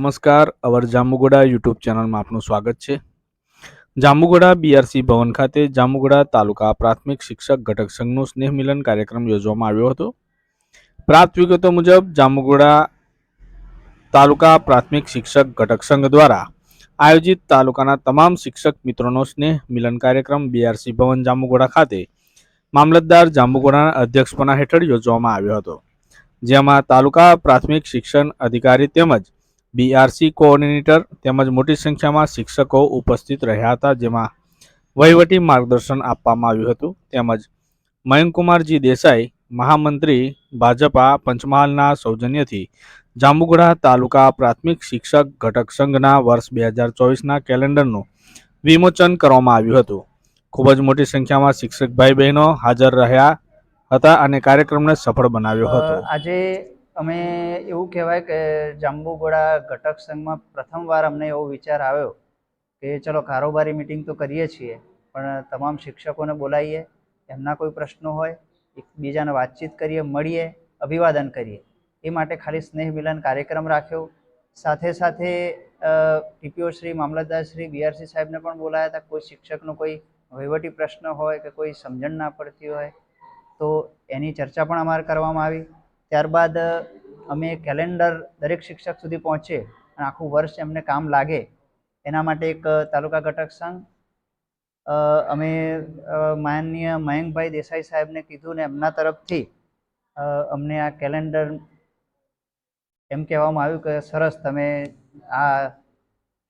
નમસ્કાર. અવર જાંબુગોડા યુટ્યુબ ચેનલમાં આપનું સ્વાગત છે. જાંબુગોડા બીઆરસી ભવન ખાતે જાંબુગોડા તાલુકા પ્રાથમિક શિક્ષક ઘટક સંઘનો સ્નેહ મિલન કાર્યક્રમ યોજવામાં આવ્યો હતો. પ્રાપ્ત વિગતો મુજબ જાંબુગોડા તાલુકા પ્રાથમિક શિક્ષક ઘટક સંઘ દ્વારા આયોજિત તાલુકાના તમામ શિક્ષક મિત્રોનો સ્નેહ મિલન કાર્યક્રમ બીઆરસી ભવન જાંબુગોડા ખાતે મામલતદાર જાંબુગોડાના અધ્યક્ષપના હેઠળ યોજવામાં આવ્યો હતો. જેમાં તાલુકા પ્રાથમિક શિક્ષણ અધિકારી તેમજ બીઆરસી કોઓર્ડિનેટર તેમજ મોટી સંખ્યામાં શિક્ષકો ઉપસ્થિત રહ્યા હતા જેમાં વહીવટી માર્ગદર્શન આપવામાં આવ્યું હતું. તેમજ મયંકુમારજી દેસાઈ મહામંત્રી ભાજપા પંચમહાલના સૌજન્યથી જાંબુગોડા તાલુકા પ્રાથમિક શિક્ષક ઘટક સંઘના વર્ષ બે હજાર ચોવીસના કેલેન્ડરનું વિમોચન કરવામાં આવ્યું હતું. ખૂબ જ મોટી સંખ્યામાં શિક્ષક ભાઈ બહેનો હાજર રહ્યા હતા અને કાર્યક્રમને સફળ બનાવ્યો હતો. આજે અમે એવું કહેવાય કે જાંબુગોળા ઘટક સંઘમાં પ્રથમવાર અમને એવો વિચાર આવ્યો કે ચલો કારોબારી મિટિંગ તો કરીએ છીએ, પણ તમામ શિક્ષકોને બોલાવીએ, એમના કોઈ પ્રશ્નો હોય, એકબીજાને વાતચીત કરીએ, મળીએ, અભિવાદન કરીએ. એ માટે ખાલી સ્નેહ મિલન કાર્યક્રમ રાખ્યો. સાથે સાથે ટીપીઓ શ્રી, મામલતદાર શ્રી બીઆરસી સાહેબને પણ બોલાયા હતા. કોઈ શિક્ષકનો કોઈ વહીવટી પ્રશ્ન હોય કે કોઈ સમજણ ના પડતી હોય, તો એની ચર્ચા પણ અમારે કરવામાં આવી. ત્યારબાદ અમે કેલેન્ડર દરેક શિક્ષક સુધી પહોંચે અને આખું વર્ષ એમને કામ લાગે, એના માટે એક તાલુકા ઘટક સંઘ અમે માનનીય મયંકભાઈ દેસાઈ સાહેબને કીધું ને એમના તરફથી અમને આ કેલેન્ડર એમ કહેવામાં આવ્યું કે સરસ તમે આ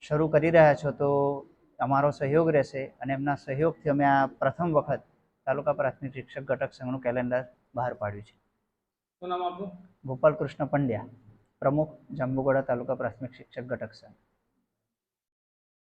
શરૂ કરી રહ્યા છો તો અમારો સહયોગ રહેશે અને એમના સહયોગથી અમે આ પ્રથમ વખત તાલુકા પ્રાથમિક શિક્ષક ઘટક સંઘનું કેલેન્ડર બહાર પાડ્યું છે. શું નામ આપનું ગોપાલ કૃષ્ણ પંડ્યા પ્રમુખ જાંબુગોડા તાલુકા પ્રાથમિક શિક્ષક ઘટક સંઘ